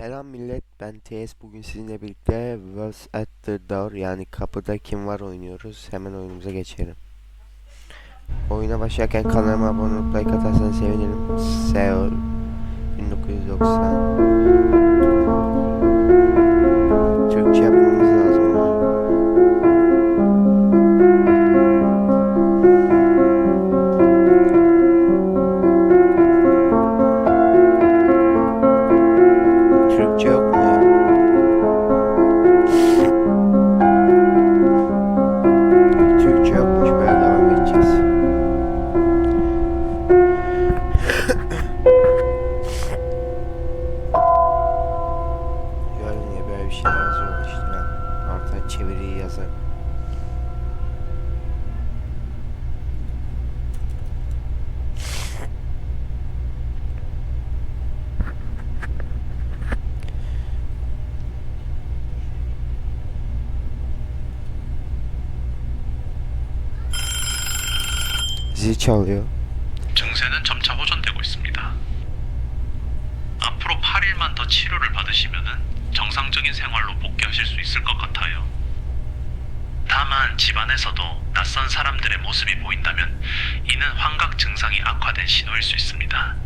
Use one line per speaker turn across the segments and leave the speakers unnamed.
Selam millet, ben TS. Bugün sizinle birlikte What's at the Door yani kapıda kim var oynuyoruz. Hemen oyunumuza geçelim. Oyuna başlarken kanalıma abone olup like atarsanız sevinirim. Seol 1990 Türkçe yapmamız Çalıyor.
증세는 점차 호전되고 있습니다. 앞으로 8일만 더 치료를 받으시면 정상적인 생활로 복귀하실 수 있을 것 같아요. 다만 집안에서도 낯선 사람들의 모습이 보인다면 이는 환각 증상이 악화된 신호일 수 있습니다.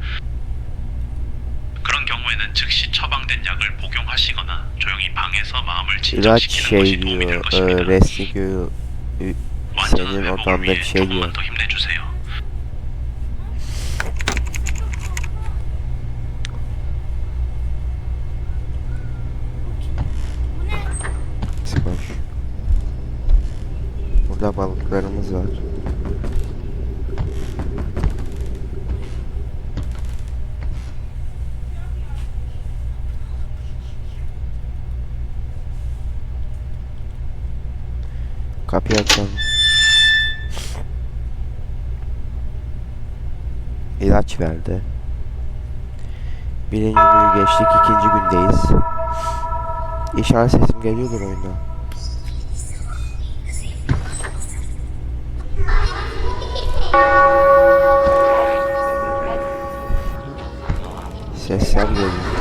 그런 경우에는 즉시 처방된 약을 복용하시거나 조용히 방에서 마음을 진정시키는 것이 도움이. 될 것입니다. 완전한 회복을 위해. 조금만 더 힘내주세요.
Burada balıklarımız var. Kapıyı açalım. İlaç verdi. Birinci günü geçtik, ikinci gündeyiz. İnşallah sesim geliyordur oyunda. Sesler geliyor.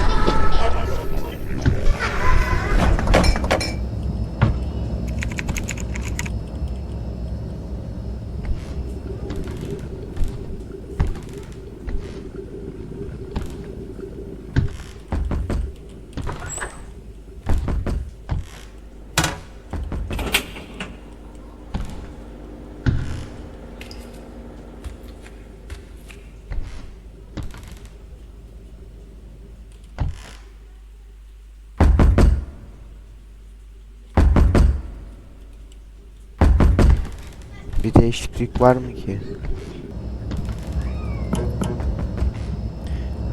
Bir değişiklik var mı ki?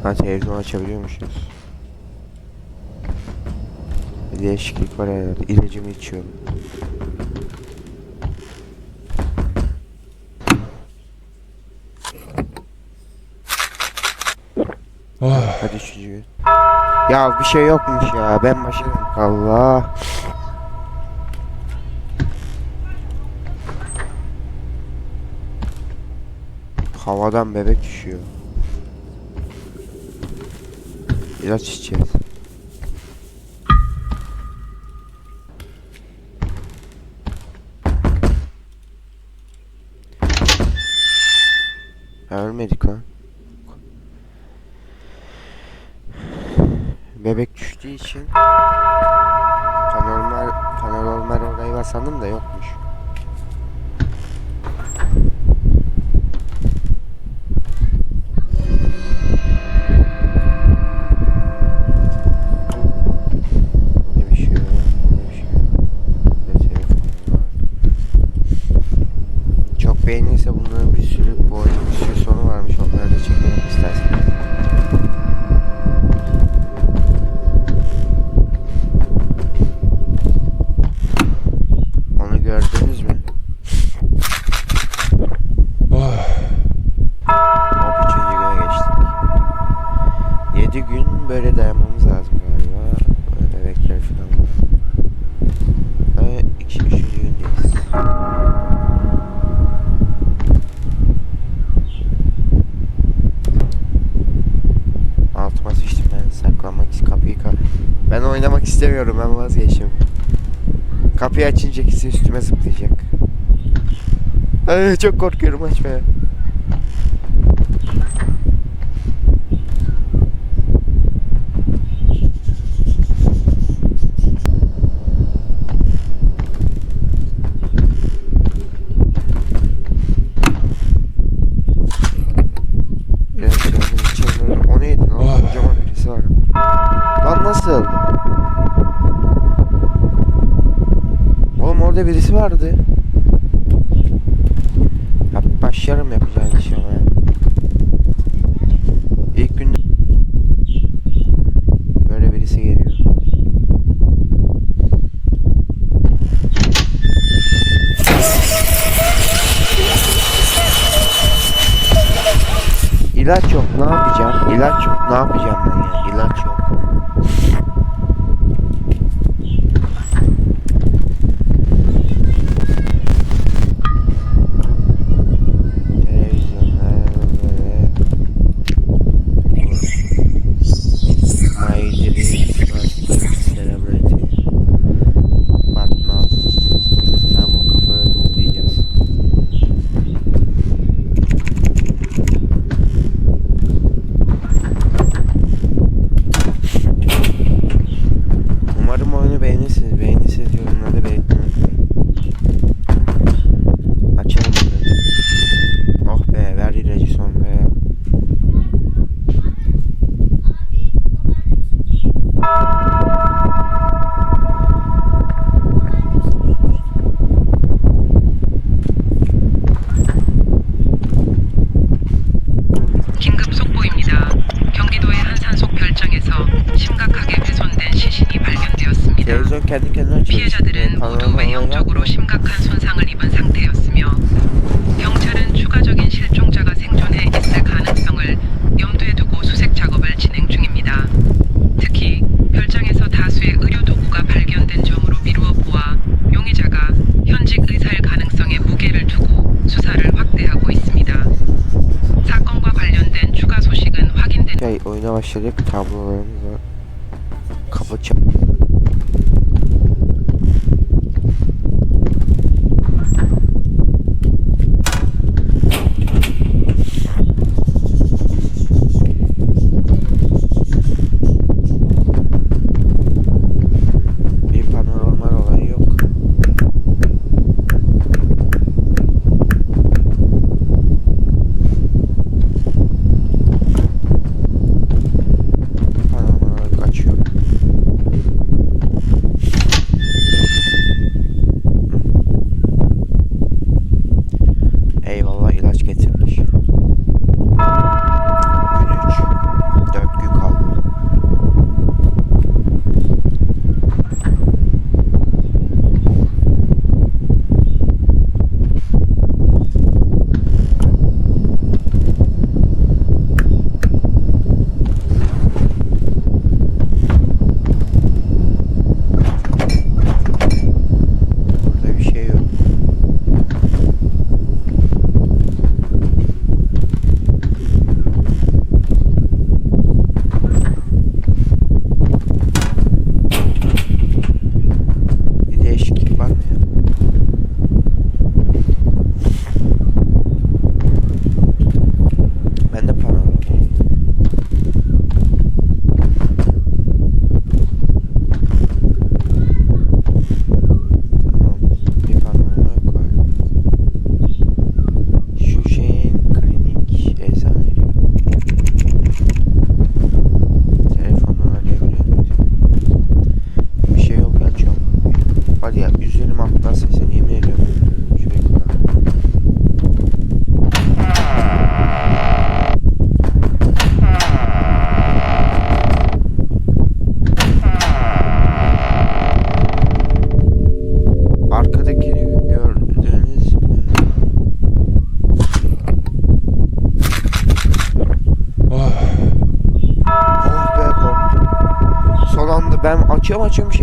Ha televizyon açabiliyormuşuz. Bir değişiklik var herhalde. İlacımı içiyorum. Hadi üçüncü gün. Ya bir şey yokmuş ya. Ben başım. Allah. Havadan bebek düşüyor. İlaç içeceğiz. Ölmedik lan. Bebek düştüğü için paranormal paranormal olayı var sandım da yokmuş. Ne bir şey yok, ne bir şey yok. Bir de telefon var. Beğenirse bunların bir sürü bu oyunun bir sürü sonu varmış. Onları da çekelim isterseniz. Onu gördünüz mü? Hop üçüncü güne geçtik. 7 gün böyle dayanmamız lazım istemiyorum ben vazgeçtim. Kapıyı açınca ikisi üstüme zıplayacak. Ay, çok korkuyorum açmaya. İlaç yok ne yapacağım? İlaç yok ne yapacağım ben ya? İlaç kişilik tablolarımız Açıyorum açıyorum bir şey.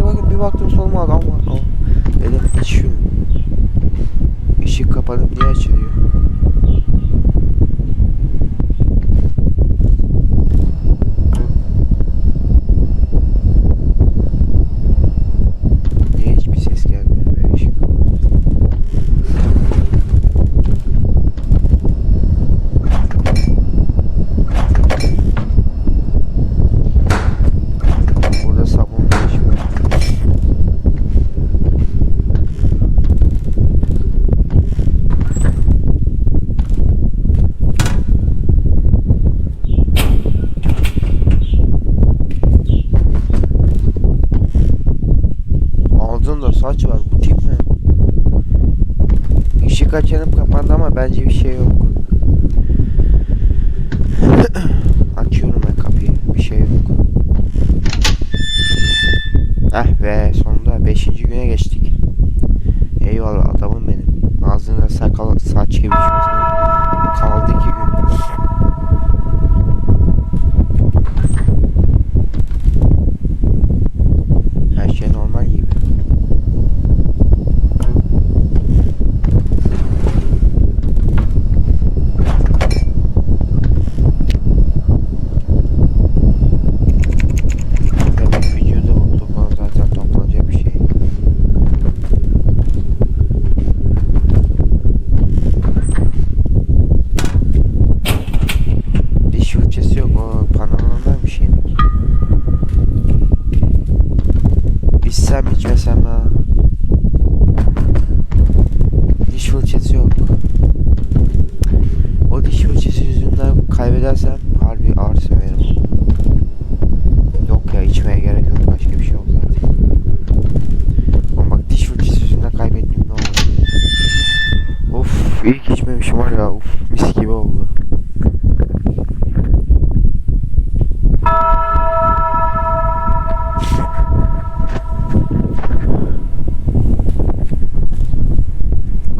Ağzında sakal saç gibi Of iyi ki içmemişim var ya of mis gibi oldu.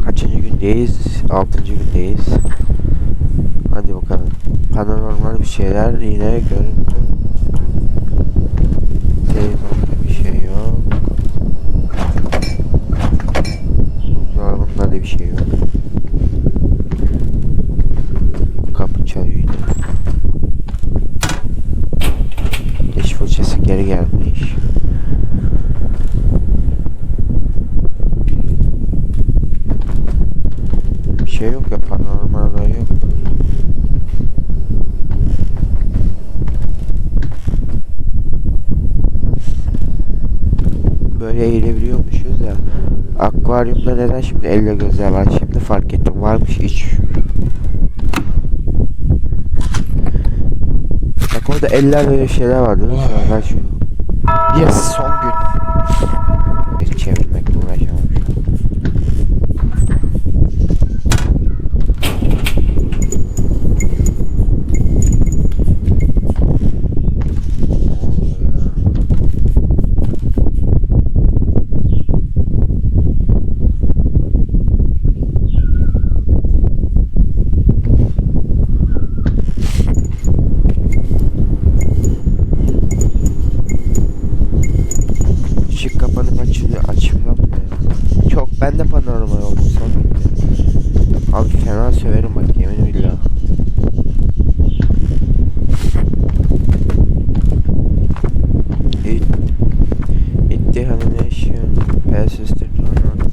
Kaçıncı gündeyiz? Altıncı gündeyiz. Hadi bakalım. Paranormal bir şeyler yine görüntü. Televizyonda bir şey yok. Buzdolabında da bir şey yok. Kapı çalıyor yine. Diş fırçası geri gelmiş. Bir şey yok ya paranormal olay yok. Böyle eğilebiliyormuşuz ya. Akvaryumda neden şimdi elle gözler var şimdi fark ettim. Varmış iç. Bak orada eller böyle şeyler var değil mi? Ver şunu. Yes son gün. Bir çevirmekle uğraşamam şu an. Ne oluyor ya? Işık kapanıp açılıyor açmıyor mu ya? Çok ben de panorama oldum son günde. Abi fena söverim bak yemin billah. It, it determination persisted or not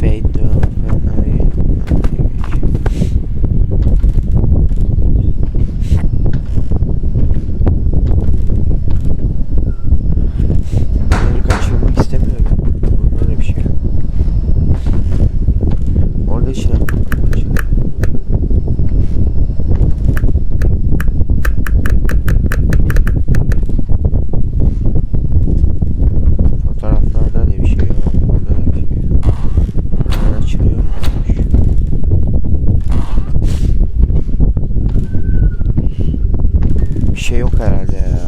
fade down when I Bunları kaçırmak istemiyorum. Bunlar bir şey yok. Orada içine Fotoğraflarda da bir şey yok. Orada da bir şey yok. Bunlar açılıyor mu? Bir şey yok herhalde ya.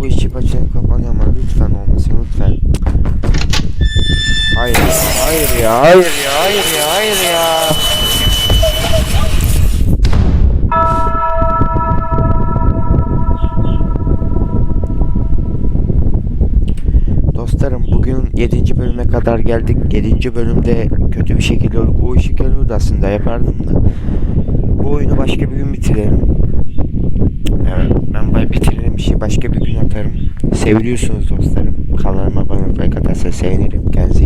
Bu işi açılıp kapanıyor ama lütfen olmasın lütfen. Hayır, hayır ya, hayır ya, ya, hayır ya. Dostlarım bugün 7. bölüme kadar geldik. 7. bölümde kötü bir şekilde olduk. O işi görürdü aslında yapardım da. Bu oyunu başka bir gün bitirelim. Evet, ben bay bitiririm işi başka bir gün atarım. Seviliyorsunuz dostlarım. Kanalıma abone olmayı katarsa sevinirim. Kendinize